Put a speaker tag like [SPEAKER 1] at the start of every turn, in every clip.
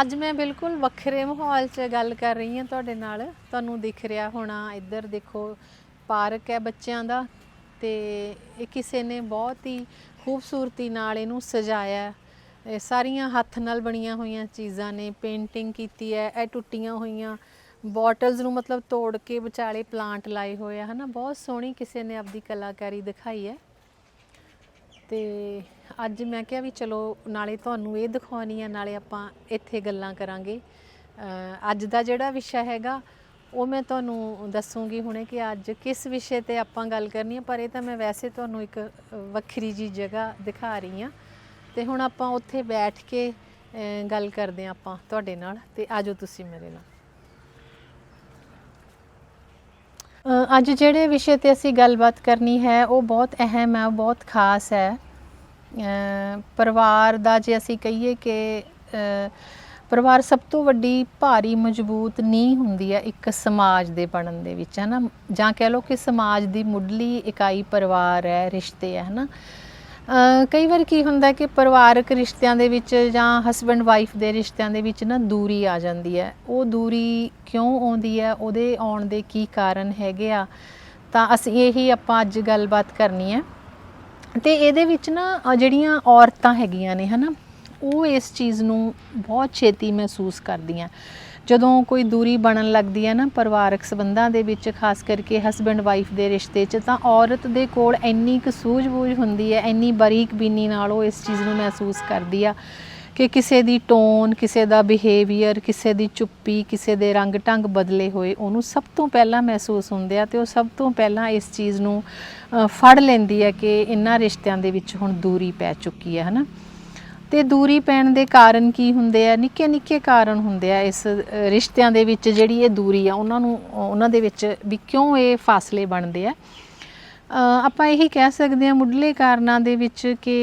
[SPEAKER 1] ਅੱਜ ਮੈਂ ਬਿਲਕੁਲ ਵੱਖਰੇ ਮਾਹੌਲ 'ਚ ਗੱਲ ਕਰ ਰਹੀ ਹਾਂ ਤੁਹਾਡੇ ਨਾਲ। ਤੁਹਾਨੂੰ ਦਿਖ ਰਿਹਾ ਹੋਣਾ ਇੱਧਰ ਦੇਖੋ, ਪਾਰਕ ਹੈ ਬੱਚਿਆਂ ਦਾ ਤੇ ਇਹ ਕਿਸੇ ਨੇ ਬਹੁਤ ਹੀ ਖੂਬਸੂਰਤੀ ਨਾਲ ਇਹਨੂੰ ਸਜਾਇਆ ਇਹ ਸਾਰੀਆਂ ਹੱਥ ਨਾਲ ਬਣੀਆਂ ਹੋਈਆਂ ਚੀਜ਼ਾਂ ਨੇ, ਪੇਂਟਿੰਗ ਕੀਤੀ ਹੈ, ਇਹ ਟੁੱਟੀਆਂ ਹੋਈਆਂ ਬੋਟਲਸ ਨੂੰ ਮਤਲਬ ਤੋੜ ਕੇ ਵਿਚਾਲੇ ਪਲਾਂਟ ਲਾਏ ਹੋਏ ਆ, ਹਨਾ? ਬਹੁਤ ਸੋਹਣੀ ਕਿਸੇ ਨੇ ਆਪਦੀ ਕਲਾਕਾਰੀ ਦਿਖਾਈ ਹੈ। ਤੇ ਅੱਜ ਮੈਂ ਕਿਹਾ ਵੀ ਚਲੋ ਨਾਲੇ ਤੁਹਾਨੂੰ ਇਹ ਦਿਖਾਉਣੀ ਆ, ਨਾਲੇ ਆਪਾਂ ਇੱਥੇ ਗੱਲਾਂ ਕਰਾਂਗੇ। ਅੱਜ ਦਾ ਜਿਹੜਾ ਵਿਸ਼ਾ ਹੈਗਾ, ਉਹ ਮੈਂ ਤੁਹਾਨੂੰ ਦੱਸੂਗੀ ਹੁਣੇ ਕਿ ਅੱਜ ਕਿਸ ਵਿਸ਼ੇ ਤੇ ਆਪਾਂ ਗੱਲ ਕਰਨੀ ਹੈ ਪਰ ਇਹ ਤਾਂ ਮੈਂ ਵੈਸੇ ਤੁਹਾਨੂੰ ਇੱਕ ਵੱਖਰੀ ਜੀ ਜਗ੍ਹਾ ਦਿਖਾ ਰਹੀ ਹਾਂ ਤੇ ਹੁਣ ਆਪਾਂ ਉੱਥੇ ਬੈਠ ਕੇ ਗੱਲ ਕਰਦੇ ਹਾਂ ਆਪਾਂ ਤੁਹਾਡੇ ਨਾਲ, ਤੇ ਆਜੋ ਤੁਸੀਂ ਮੇਰੇ ਨਾਲ। ਅੱਜ ਜਿਹੜੇ ਵਿਸ਼ੇ ਤੇ ਅਸੀਂ ਗੱਲਬਾਤ ਕਰਨੀ ਹੈ, ਉਹ ਬਹੁਤ ਅਹਿਮ ਹੈ, ਉਹ ਬਹੁਤ ਖਾਸ ਹੈ। ਪਰਿਵਾਰ ਦਾ ਜੇ ਅਸੀਂ ਕਹੀਏ ਕਿ ਪਰਿਵਾਰ ਸਭ ਤੋਂ ਵੱਡੀ ਭਾਰੀ ਮਜ਼ਬੂਤ ਨੀਂਹ ਹੁੰਦੀ ਹੈ ਇੱਕ ਸਮਾਜ ਦੇ ਬਣਨ ਦੇ ਵਿੱਚ, ਹੈ ਨਾ? ਜਾਂ ਕਹਿ ਲਓ ਕਿ ਸਮਾਜ ਦੀ ਮੁੱਢਲੀ ਇਕਾਈ ਪਰਿਵਾਰ ਹੈ, ਰਿਸ਼ਤੇ ਹੈ ਨਾ? ਕਈ ਵਾਰ ਕੀ ਹੁੰਦਾ ਕਿ ਪਰਿਵਾਰਕ ਰਿਸ਼ਤਿਆਂ ਦੇ ਵਿੱਚ ਜਾਂ ਹਸਬੰਡ ਵਾਈਫ ਦੇ ਰਿਸ਼ਤਿਆਂ ਦੇ ਵਿੱਚ ਨਾ ਦੂਰੀ ਆ ਜਾਂਦੀ ਹੈ। ਉਹ ਦੂਰੀ ਕਿਉਂ ਆਉਂਦੀ ਹੈ? ਉਹਦੇ ਆਉਣ ਦੇ ਕੀ ਕਾਰਨ ਹੈਗੇ ਆ? ਤਾਂ ਅਸੀਂ ਇਹੀ ਆਪਾਂ ਅੱਜ ਗੱਲਬਾਤ ਕਰਨੀ ਹੈ। ਤੇ ਇਹਦੇ ਵਿੱਚ ਨਾ ਜਿਹੜੀਆਂ ਔਰਤਾਂ ਹੈਗੀਆਂ ਨੇ ਹਨਾ, ਉਹ ਇਸ ਚੀਜ਼ ਨੂੰ ਬਹੁਤ ਛੇਤੀ ਮਹਿਸੂਸ ਕਰਦੀਆਂ। ਜਦੋਂ ਕੋਈ ਦੂਰੀ ਬਣਨ ਲੱਗਦੀ ਹੈ ਨਾ ਪਰਿਵਾਰਕ ਸਬੰਧਾਂ ਦੇ ਵਿੱਚ, ਖਾਸ ਕਰਕੇ ਹਸਬੰਡ ਵਾਈਫ ਦੇ ਰਿਸ਼ਤੇ 'ਚ, ਤਾਂ ਔਰਤ ਦੇ ਕੋਲ ਇੰਨੀ ਕੁ ਸੂਝ-ਬੂਝ ਹੁੰਦੀ ਹੈ, ਇੰਨੀ ਬਰੀਕ ਬੀਨੀ ਨਾਲ ਉਹ ਇਸ ਚੀਜ਼ ਨੂੰ ਮਹਿਸੂਸ ਕਰਦੀ ਆ ਕਿ ਕਿਸੇ ਦੀ ਟੋਨ, ਕਿਸੇ ਦਾ ਬਿਹੇਵੀਅਰ ਕਿਸੇ ਦੀ ਚੁੱਪੀ, ਕਿਸੇ ਦੇ ਰੰਗ ਢੰਗ ਬਦਲੇ ਹੋਏ, ਉਹਨੂੰ ਸਭ ਤੋਂ ਪਹਿਲਾਂ ਮਹਿਸੂਸ ਹੁੰਦੇ ਆ ਤੇ ਉਹ ਸਭ ਤੋਂ ਪਹਿਲਾਂ ਇਸ ਚੀਜ਼ ਨੂੰ ਫੜ ਲੈਂਦੀ ਹੈ ਕਿ ਇਹਨਾਂ ਰਿਸ਼ਤਿਆਂ ਦੇ ਵਿੱਚ ਹੁਣ ਦੂਰੀ ਪੈ ਚੁੱਕੀ ਹੈ, ਹਨਾ? ਤੇ ਦੂਰੀ ਪੈਣ ਦੇ ਕਾਰਨ ਕੀ ਹੁੰਦੇ ਆ? ਨਿੱਕੇ ਨਿੱਕੇ ਕਾਰਨ ਹੁੰਦੇ ਆ ਇਸ ਰਿਸ਼ਤਿਆਂ ਦੇ ਵਿੱਚ ਜਿਹੜੀ ਇਹ ਦੂਰੀ ਆ, ਉਹਨਾਂ ਨੂੰ ਉਹਨਾਂ ਦੇ ਵਿੱਚ ਵੀ ਕਿਉਂ ਇਹ ਫਾਸਲੇ ਬਣਦੇ ਆ? ਆਪਾਂ ਇਹੀ ਕਹਿ ਸਕਦੇ ਹਾਂ ਮੁੱਢਲੇ ਕਾਰਨਾਂ ਦੇ ਵਿੱਚ ਕਿ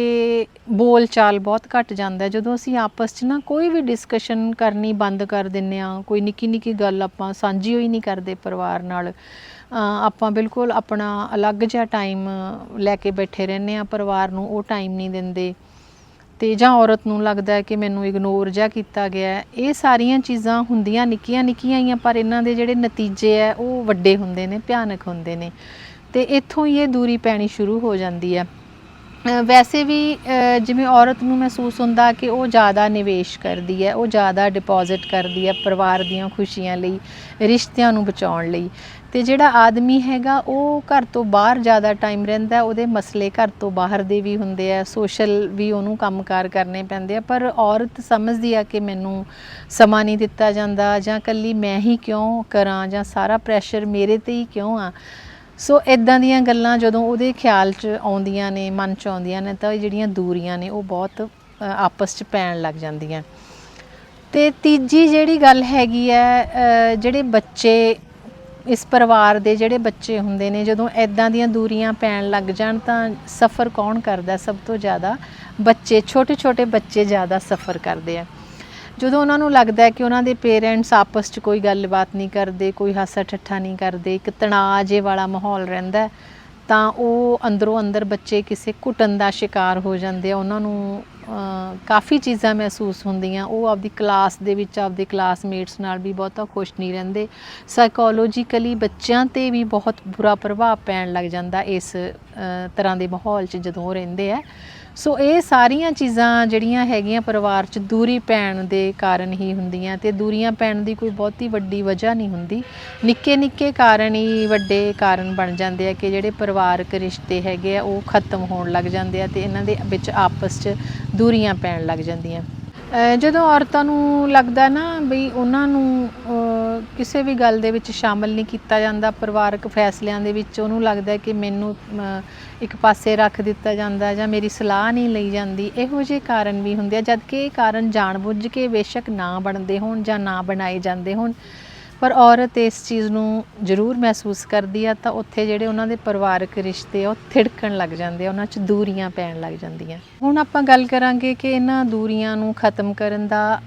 [SPEAKER 1] ਬੋਲ ਚਾਲ ਬਹੁਤ ਘਟ ਜਾਂਦਾ। ਜਦੋਂ ਅਸੀਂ ਆਪਸ 'ਚ ਨਾ ਕੋਈ ਵੀ ਡਿਸਕਸ਼ਨ ਕਰਨੀ ਬੰਦ ਕਰ ਦਿੰਨੇ ਆ, ਕੋਈ ਨਿੱਕੀ ਨਿੱਕੀ ਗੱਲ ਆਪਾਂ ਸਾਂਝੀ ਹੋਈ ਨਹੀਂ ਕਰਦੇ ਪਰਿਵਾਰ ਨਾਲ ਆਪਾਂ ਬਿਲਕੁਲ ਆਪਣਾ ਅਲੱਗ ਜਿਹਾ ਟਾਈਮ ਲੈ ਕੇ ਬੈਠੇ ਰਹਿੰਦੇ ਆ, ਪਰਿਵਾਰ ਨੂੰ ਉਹ ਟਾਈਮ ਨਹੀਂ ਦਿੰਦੇ। ਤੇ ਜਾਂ ਔਰਤ ਨੂੰ ਲੱਗਦਾ ਹੈ ਕਿ ਮੈਨੂੰ ਇਗਨੋਰ ਜਾਂ ਕੀਤਾ ਗਿਆ ਇਹ ਸਾਰੀਆਂ ਚੀਜ਼ਾਂ ਹੁੰਦੀਆਂ ਨਿੱਕੀਆਂ ਨਿੱਕੀਆਂ ਹੀ ਆ, ਪਰ ਇਹਨਾਂ ਦੇ ਜਿਹੜੇ ਨਤੀਜੇ ਆ ਉਹ ਵੱਡੇ ਹੁੰਦੇ ਨੇ, ਭਿਆਨਕ ਹੁੰਦੇ ਨੇ। ਤੇ ਇੱਥੋਂ ਹੀ ਇਹ ਦੂਰੀ ਪੈਣੀ ਸ਼ੁਰੂ ਹੋ ਜਾਂਦੀ ਹੈ। ਵੈਸੇ ਵੀ ਜਿਵੇਂ ਔਰਤ ਨੂੰ ਮਹਿਸੂਸ ਹੁੰਦਾ ਕਿ ਉਹ ਜ਼ਿਆਦਾ ਨਿਵੇਸ਼ ਕਰਦੀ ਹੈ, ਉਹ ਜ਼ਿਆਦਾ ਡਿਪੋਜ਼ਿਟ ਕਰਦੀ ਹੈ ਪਰਿਵਾਰ ਦੀਆਂ ਖੁਸ਼ੀਆਂ ਲਈ, ਰਿਸ਼ਤਿਆਂ ਨੂੰ ਬਚਾਉਣ ਲਈ। ਤੇ ਜਿਹੜਾ ਆਦਮੀ ਹੈਗਾ, ਉਹ ਘਰ ਤੋਂ ਬਾਹਰ ਜ਼ਿਆਦਾ ਟਾਈਮ ਰਹਿੰਦਾ ਉਹਦੇ ਮਸਲੇ ਘਰ ਤੋਂ ਬਾਹਰ ਦੇ ਵੀ ਹੁੰਦੇ ਆ ਸੋਸ਼ਲ ਵੀ ਉਹਨੂੰ ਕੰਮਕਾਰ ਕਰਨੇ ਪੈਂਦੇ ਆ, ਪਰ ਔਰਤ ਸਮਝਦੀ ਆ ਕਿ ਮੈਨੂੰ ਸਮਾਂ ਨਹੀਂ ਦਿੱਤਾ ਜਾਂਦਾ, ਜਾਂ ਕੱਲੀ ਮੈਂ ਹੀ ਕਿਉਂ ਕਰਾਂ, ਜਾਂ ਸਾਰਾ ਪ੍ਰੈਸ਼ਰ ਮੇਰੇ ਤੇ ਹੀ ਕਿਉਂ ਆ? ਸੋ ਇਦਾਂ ਦੀਆਂ ਗੱਲਾਂ ਜਦੋਂ ਉਹਦੇ ਖਿਆਲ 'ਚ ਆਉਂਦੀਆਂ ਨੇ, ਮਨ 'ਚ ਆਉਂਦੀਆਂ ਨੇ, ਤਾਂ ਇਹ ਜਿਹੜੀਆਂ ਦੂਰੀਆਂ ਨੇ, ਉਹ ਬਹੁਤ ਆਪਸ 'ਚ ਪੈਣ ਲੱਗ ਜਾਂਦੀਆਂ। ਤੇ ਤੀਜੀ ਜਿਹੜੀ ਗੱਲ ਹੈਗੀ ਹੈ ਜਿਹੜੇ ਬੱਚੇ ਇਸ ਪਰਿਵਾਰ ਦੇ ਜਿਹੜੇ ਬੱਚੇ ਹੁੰਦੇ ਨੇ, ਜਦੋਂ ਐਦਾਂ ਦੀਆਂ ਦੂਰੀਆਂ ਪੈਣ ਲੱਗ ਜਾਣ ਤਾਂ ਸਫਰ ਕੌਣ ਕਰਦਾ? ਸਭ ਤੋਂ ਜ਼ਿਆਦਾ ਬੱਚੇ ਛੋਟੇ ਛੋਟੇ ਬੱਚੇ ਜ਼ਿਆਦਾ ਸਫਰ ਕਰਦੇ ਆ। ਜਦੋਂ ਉਹਨਾਂ ਨੂੰ ਲੱਗਦਾ ਹੈ ਕਿ ਉਹਨਾਂ ਦੇ ਪੇਰੈਂਟਸ ਆਪਸ 'ਚ ਕੋਈ ਗੱਲਬਾਤ ਨਹੀਂ ਕਰਦੇ, ਕੋਈ ਹਾਸਾ ਠੱਠਾ ਨਹੀਂ ਕਰਦੇ, ਇੱਕ ਤਣਾਅ ਜੇ ਵਾਲਾ ਮਾਹੌਲ ਰਹਿੰਦਾ ਤਾਂ ਉਹ ਅੰਦਰੋਂ ਅੰਦਰ ਬੱਚੇ ਕਿਸੇ ਘੁਟਨ ਦਾ ਸ਼ਿਕਾਰ ਹੋ ਜਾਂਦੇ ਆ। ਉਹਨਾਂ ਨੂੰ ਕਾਫੀ ਚੀਜ਼ਾਂ ਮਹਿਸੂਸ ਹੁੰਦੀਆਂ। ਉਹ ਆਪਦੀ ਕਲਾਸ ਦੇ ਵਿੱਚ ਆਪਦੇ ਕਲਾਸਮੇਟਸ ਨਾਲ ਵੀ ਬਹੁਤਾ ਖੁਸ਼ ਨਹੀਂ ਰਹਿੰਦੇ। ਸਾਈਕੋਲੋਜੀਕਲੀ ਬੱਚਿਆਂ ਤੇ ਵੀ ਬਹੁਤ ਬੁਰਾ ਪ੍ਰਭਾਵ ਪੈਣ ਲੱਗ ਜਾਂਦਾ ਇਸ ਤਰ੍ਹਾਂ ਦੇ ਮਾਹੌਲ 'ਚ ਜਦੋਂ ਰਹਿੰਦੇ ਆ। ਸੋ ਇਹ ਸਾਰੀਆਂ ਚੀਜ਼ਾਂ ਜਿਹੜੀਆਂ ਹੈਗੀਆਂ ਪਰਿਵਾਰ 'ਚ ਦੂਰੀ ਪੈਣ ਦੇ ਕਾਰਨ ਹੀ ਹੁੰਦੀਆਂ ਤੇ ਦੂਰੀਆਂ ਪੈਣ ਦੀ ਕੋਈ ਬਹੁਤੀ ਵੱਡੀ ਵਜ੍ਹਾ ਨਹੀਂ ਹੁੰਦੀ। ਨਿੱਕੇ ਨਿੱਕੇ ਕਾਰਨ ਹੀ ਵੱਡੇ ਕਾਰਨ ਬਣ ਜਾਂਦੇ ਆ ਕਿ ਜਿਹੜੇ ਪਰਿਵਾਰਕ ਰਿਸ਼ਤੇ ਹੈਗੇ ਆ ਉਹ ਖਤਮ ਹੋਣ ਲੱਗ ਜਾਂਦੇ ਆ ਤੇ ਇਹਨਾਂ ਦੇ ਵਿੱਚ ਆਪਸ 'ਚ ਦੂਰੀਆਂ ਪੈਣ ਲੱਗ ਜਾਂਦੀਆਂ। ਜਦੋਂ ਔਰਤਾਂ ਨੂੰ ਲੱਗਦਾ ਨਾ ਬਈ ਉਹਨਾਂ ਨੂੰ ਕਿਸੇ ਵੀ ਗੱਲ ਦੇ ਵਿੱਚ ਸ਼ਾਮਲ ਨਹੀਂ ਕੀਤਾ ਜਾਂਦਾ, ਪਰਿਵਾਰਕ ਫੈਸਲਿਆਂ ਦੇ ਵਿੱਚ ਉਹਨੂੰ ਲੱਗਦਾ ਕਿ ਮੈਨੂੰ ਇੱਕ ਪਾਸੇ ਰੱਖ ਦਿੱਤਾ ਜਾਂਦਾ ਜਾਂ ਮੇਰੀ ਸਲਾਹ ਨਹੀਂ ਲਈ ਜਾਂਦੀ, ਇਹੋ ਜਿਹੇ ਕਾਰਨ ਵੀ ਹੁੰਦੇ ਆ। ਜਦਕਿ ਇਹ ਕਾਰਨ ਜਾਣਬੁੱਝ ਕੇ ਬੇਸ਼ੱਕ ਨਾ ਬਣਦੇ ਹੋਣ ਜਾਂ ਨਾ ਬਣਾਏ ਜਾਂਦੇ ਹੋਣ ਪਰ ਔਰਤ ਇਸ ਚੀਜ਼ ਨੂੰ ਜ਼ਰੂਰ ਮਹਿਸੂਸ ਕਰਦੀ ਆ, ਤਾਂ ਉੱਥੇ ਜਿਹੜੇ ਉਹਨਾਂ ਦੇ ਪਰਿਵਾਰਕ ਰਿਸ਼ਤੇ ਆ, ਉਹ ਥਿੜਕਣ ਲੱਗ ਜਾਂਦੇ ਆ, ਉਹਨਾਂ 'ਚ ਦੂਰੀਆਂ ਪੈਣ ਲੱਗ ਜਾਂਦੀਆਂ। ਹੁਣ ਆਪਾਂ ਗੱਲ ਕਰਾਂਗੇ ਕਿ ਇਹਨਾਂ ਦੂਰੀਆਂ ਨੂੰ ਖਤਮ ਕਰਨ ਦਾ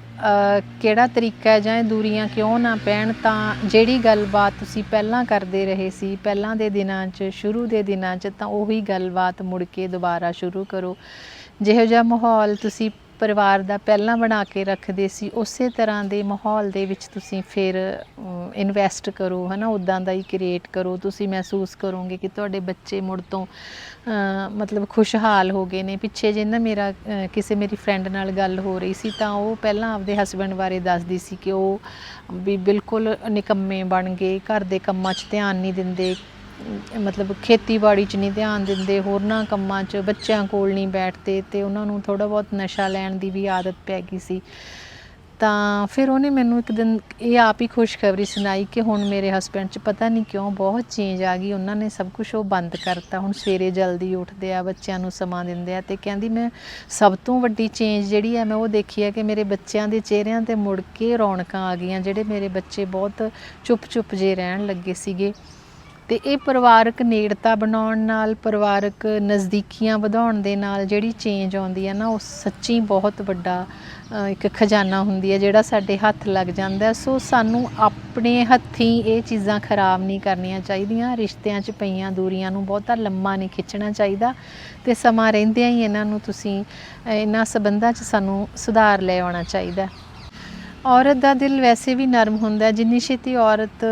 [SPEAKER 1] ਕਿਹੜਾ ਤਰੀਕਾ ਹੈ ਜਾਂ ਇਹ ਦੂਰੀਆਂ ਕਿਉਂ ਨਾ ਪੈਣ? ਤਾਂ ਜਿਹੜੀ ਗੱਲਬਾਤ ਤੁਸੀਂ ਪਹਿਲਾਂ ਕਰਦੇ ਰਹੇ ਸੀ, ਪਹਿਲਾਂ ਦੇ ਦਿਨਾਂ 'ਚ, ਸ਼ੁਰੂ ਦੇ ਦਿਨਾਂ 'ਚ, ਤਾਂ ਉਹੀ ਗੱਲਬਾਤ ਮੁੜ ਕੇ ਦੁਬਾਰਾ ਸ਼ੁਰੂ ਕਰੋ। ਜਿਹੋ ਜਿਹਾ ਮਾਹੌਲ ਤੁਸੀਂ ਪਰਿਵਾਰ ਦਾ ਪਹਿਲਾਂ ਬਣਾ ਕੇ ਰੱਖਦੇ ਸੀ, ਉਸੇ ਤਰ੍ਹਾਂ ਦੇ ਮਾਹੌਲ ਦੇ ਵਿੱਚ ਤੁਸੀਂ ਫਿਰ ਇਨਵੈਸਟ ਕਰੋ, ਹਨਾ ਉਦਾਂ ਦਾ ਹੀ ਕ੍ਰੀਏਟ ਕਰੋ। ਤੁਸੀਂ ਮਹਿਸੂਸ ਕਰੋਗੇ ਕਿ ਤੁਹਾਡੇ ਬੱਚੇ ਮੁੜ ਤੋਂ ਮਤਲਬ ਖੁਸ਼ਹਾਲ ਹੋ ਗਏ ਨੇ। ਪਿੱਛੇ ਜੇ ਨਾ ਮੇਰਾ ਕਿਸੇ ਮੇਰੀ ਫਰੈਂਡ ਨਾਲ ਗੱਲ ਹੋ ਰਹੀ ਸੀ, ਤਾਂ ਉਹ ਪਹਿਲਾਂ ਆਪਦੇ ਹਸਬੰਡ ਬਾਰੇ ਦੱਸਦੀ ਸੀ ਕਿ ਉਹ ਵੀ ਬਿਲਕੁਲ ਨਿਕੰਮੇ ਬਣ ਗਏ, ਘਰ ਦੇ ਕੰਮਾਂ 'ਚ ਧਿਆਨ ਨਹੀਂ ਦਿੰਦੇ। ਮਤਲਬ ਖੇਤੀਬਾੜੀ 'ਚ ਨਹੀਂ ਧਿਆਨ ਦਿੰਦੇ, ਹੋਰਨਾਂ ਕੰਮਾਂ 'ਚ ਬੱਚਿਆਂ ਕੋਲ ਨਹੀਂ ਬੈਠਦੇ ਤੇ ਉਹਨਾਂ ਨੂੰ ਥੋੜਾ ਬਹੁਤ ਨਸ਼ਾ ਲੈਣ ਦੀ ਵੀ ਆਦਤ ਪੈ ਗਈ ਸੀ। ਤਾਂ ਫਿਰ ਉਹਨੇ ਮੈਨੂੰ ਇੱਕ ਦਿਨ ਇਹ ਆਪ ਹੀ ਖੁਸ਼ਖਬਰੀ ਸੁਣਾਈ ਕਿ ਹੁਣ ਮੇਰੇ ਹਸਬੰਡ 'ਚ ਪਤਾ ਨਹੀਂ ਕਿਉਂ ਬਹੁਤ ਚੇਂਜ ਆ ਗਈ, ਉਹਨਾਂ ਨੇ ਸਭ ਕੁਝ ਉਹ ਬੰਦ ਕਰਤਾ। ਹੁਣ ਸਵੇਰੇ ਜਲਦੀ ਉੱਠਦੇ ਆ, ਬੱਚਿਆਂ ਨੂੰ ਸਮਾਂ ਦਿੰਦੇ ਆ ਤੇ ਕਹਿੰਦੀ ਮੈਂ ਸਭ ਤੋਂ ਵੱਡੀ ਚੇਂਜ ਜਿਹੜੀ ਹੈ ਮੈਂ ਉਹ ਦੇਖੀ ਹੈ ਕਿ ਮੇਰੇ ਬੱਚਿਆਂ ਦੇ ਚਿਹਰਿਆਂ ਤੇ ਮੁੜ ਕੇ ਰੌਣਕਾਂ ਆ ਗਈਆਂ, ਜਿਹੜੇ ਮੇਰੇ ਬੱਚੇ ਬਹੁਤ ਚੁੱਪ-ਚੁੱਪ ਜੇ ਰਹਿਣ ਲੱਗੇ ਸੀਗੇ। ਤੇ ਇਹ ਪਰਿਵਾਰਕ ਨੇੜਤਾ ਬਣਾਉਣ ਨਾਲ, ਪਰਿਵਾਰਕ ਨਜ਼ਦੀਕੀਆਂ ਵਧਾਉਣ ਦੇ ਨਾਲ ਜਿਹੜੀ ਚੇਂਜ ਆਉਂਦੀ ਹੈ ਨਾ, ਉਹ ਸੱਚੀ ਬਹੁਤ ਵੱਡਾ ਇੱਕ ਖਜ਼ਾਨਾ ਹੁੰਦੀ ਹੈ ਜਿਹੜਾ ਸਾਡੇ ਹੱਥ ਲੱਗ ਜਾਂਦਾ ਸੋ ਸਾਨੂੰ ਆਪਣੇ ਹੱਥੀਂ ਇਹ ਚੀਜ਼ਾਂ ਖਰਾਬ ਨਹੀਂ ਕਰਨੀਆਂ ਚਾਹੀਦੀਆਂ। ਰਿਸ਼ਤਿਆਂ 'ਚ ਪਈਆਂ ਦੂਰੀਆਂ ਨੂੰ ਬਹੁਤਾ ਲੰਮਾ ਨਹੀਂ ਖਿੱਚਣਾ ਚਾਹੀਦਾ ਤੇ ਸਮਾਂ ਰਹਿੰਦਿਆਂ ਹੀ ਇਹਨਾਂ ਨੂੰ ਤੁਸੀਂ ਇਹਨਾਂ ਸਬੰਧਾਂ 'ਚ ਸਾਨੂੰ ਸੁਧਾਰ ਲੈ ਆਉਣਾ ਚਾਹੀਦਾ ਔਰਤ ਦਾ ਦਿਲ ਵੈਸੇ ਵੀ ਨਰਮ ਹੁੰਦਾ ਜਿੰਨੀ ਛੇਤੀ ਔਰਤ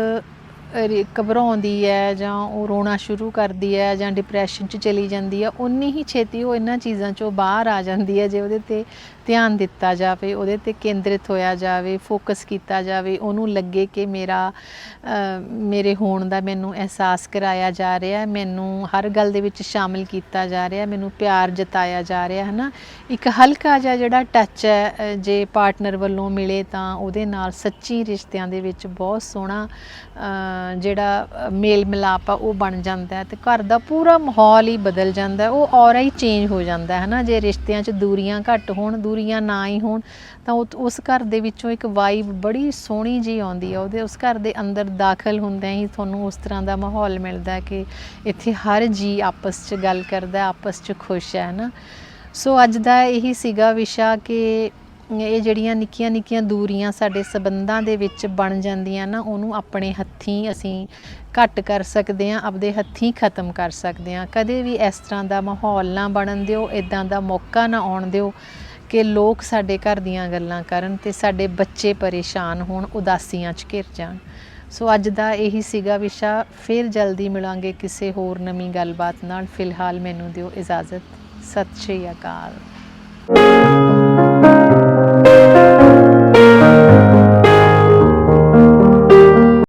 [SPEAKER 1] ਘਬਰਾਉਂਦੀ ਹੈ ਜਾਂ ਉਹ ਰੋਣਾ ਸ਼ੁਰੂ ਕਰਦੀ ਹੈ ਜਾਂ ਡਿਪਰੈਸ਼ਨ 'ਚ ਚਲੀ ਜਾਂਦੀ ਹੈ ਉਨੀ ਹੀ ਛੇਤੀ ਉਹ ਇਹਨਾਂ ਚੀਜ਼ਾਂ 'ਚੋਂ ਬਾਹਰ ਆ ਜਾਂਦੀ ਹੈ ਜੇ ਉਹਦੇ ਤੇ ਧਿਆਨ ਦਿੱਤਾ ਜਾਵੇ, ਉਹਦੇ ਤੇ ਕੇਂਦਰਿਤ ਹੋਇਆ ਜਾਵੇ ਫੋਕਸ ਕੀਤਾ ਜਾਵੇ, ਉਹਨੂੰ ਲੱਗੇ ਕਿ ਮੇਰਾ ਮੇਰੇ ਹੋਣ ਦਾ ਮੈਨੂੰ ਅਹਿਸਾਸ ਕਰਾਇਆ ਜਾ ਰਿਹਾ ਹੈ, ਮੈਨੂੰ ਹਰ ਗੱਲ ਦੇ ਵਿੱਚ ਸ਼ਾਮਿਲ ਕੀਤਾ ਜਾ ਰਿਹਾ ਮੈਨੂੰ ਪਿਆਰ ਜਤਾਇਆ ਜਾ ਰਿਹਾ ਹੈ ਨਾ ਇੱਕ ਹਲਕਾ ਜਿਹਾ ਜਿਹੜਾ ਟੱਚ ਹੈ ਜੇ ਪਾਰਟਨਰ ਵੱਲੋਂ ਮਿਲੇ ਤਾਂ ਉਹਦੇ ਨਾਲ ਸੱਚੀ ਰਿਸ਼ਤਿਆਂ ਦੇ ਵਿੱਚ ਬਹੁਤ ਸੋਹਣਾ ਜਿਹੜਾ ਮੇਲ ਮਿਲਾਪ ਆ, ਉਹ ਬਣ ਜਾਂਦਾ ਹੈ ਤੇ ਘਰ ਦਾ ਪੂਰਾ ਮਾਹੌਲ ਹੀ ਬਦਲ ਜਾਂਦਾ ਉਹ ਔਰਾ ਹੀ ਚੇਂਜ ਹੋ ਜਾਂਦਾ ਹੈ ਨਾ। ਜੇ ਰਿਸ਼ਤਿਆਂ 'ਚ ਦੂਰੀਆਂ ਘੱਟ ਹੋਣ, ਦੂਰੀਆਂ ਨਾ ਹੀ ਹੋਣ, ਤਾਂ ਉਹ- ਉਸ ਘਰ ਦੇ ਵਿੱਚੋਂ ਇੱਕ ਵਾਈਬ ਬੜੀ ਸੋਹਣੀ ਜੀ ਆਉਂਦੀ ਆ ਉਹਦੇ, ਉਸ ਘਰ ਦੇ ਅੰਦਰ ਦਾਖਲ ਹੁੰਦਿਆਂ ਹੀ ਤੁਹਾਨੂੰ ਉਸ ਤਰ੍ਹਾਂ ਦਾ ਮਾਹੌਲ ਮਿਲਦਾ ਕਿ ਇੱਥੇ ਹਰ ਜੀ ਆਪਸ 'ਚ ਗੱਲ ਕਰਦਾ ਆਪਸ 'ਚ ਖੁਸ਼ ਹੈ ਨਾ। ਸੋ ਅੱਜ ਦਾ ਇਹੀ ਸੀਗਾ ਵਿਸ਼ਾ ਕਿ ਇਹ ਜਿਹੜੀਆਂ ਨਿੱਕੀਆਂ ਨਿੱਕੀਆਂ ਦੂਰੀਆਂ ਸਾਡੇ ਸਬੰਧਾਂ ਦੇ ਵਿੱਚ ਬਣ ਜਾਂਦੀਆਂ ਨਾ, ਉਹਨੂੰ ਆਪਣੇ ਹੱਥੀਂ ਅਸੀਂ ਘੱਟ ਕਰ ਸਕਦੇ ਹਾਂ, ਆਪਦੇ ਹੱਥੀਂ ਖਤਮ ਕਰ ਸਕਦੇ ਹਾਂ। ਕਦੇ ਵੀ ਇਸ ਤਰ੍ਹਾਂ ਦਾ ਮਾਹੌਲ ਨਾ ਬਣਨ ਦਿਓ ਇਦਾਂ ਦਾ ਮੌਕਾ ਨਾ ਆਉਣ ਦਿਓ ਕਿ ਲੋਕ ਸਾਡੇ ਘਰ ਦੀਆਂ ਗੱਲਾਂ ਕਰਨ ਤੇ ਸਾਡੇ ਬੱਚੇ ਪਰੇਸ਼ਾਨ ਹੋਣ, ਉਦਾਸੀਆਂ 'ਚ ਘਿਰ ਜਾਣ। ਸੋ ਅੱਜ ਦਾ ਇਹੀ ਸੀਗਾ ਵਿਸ਼ਾ। ਫਿਰ ਜਲਦੀ ਮਿਲਾਂਗੇ ਕਿਸੇ ਹੋਰ ਨਵੀਂ ਗੱਲਬਾਤ ਨਾਲ। ਫਿਲਹਾਲ ਮੈਨੂੰ ਦਿਓ ਇਜਾਜ਼ਤ। ਸਤਿ ਸ਼੍ਰੀ ਅਕਾਲ।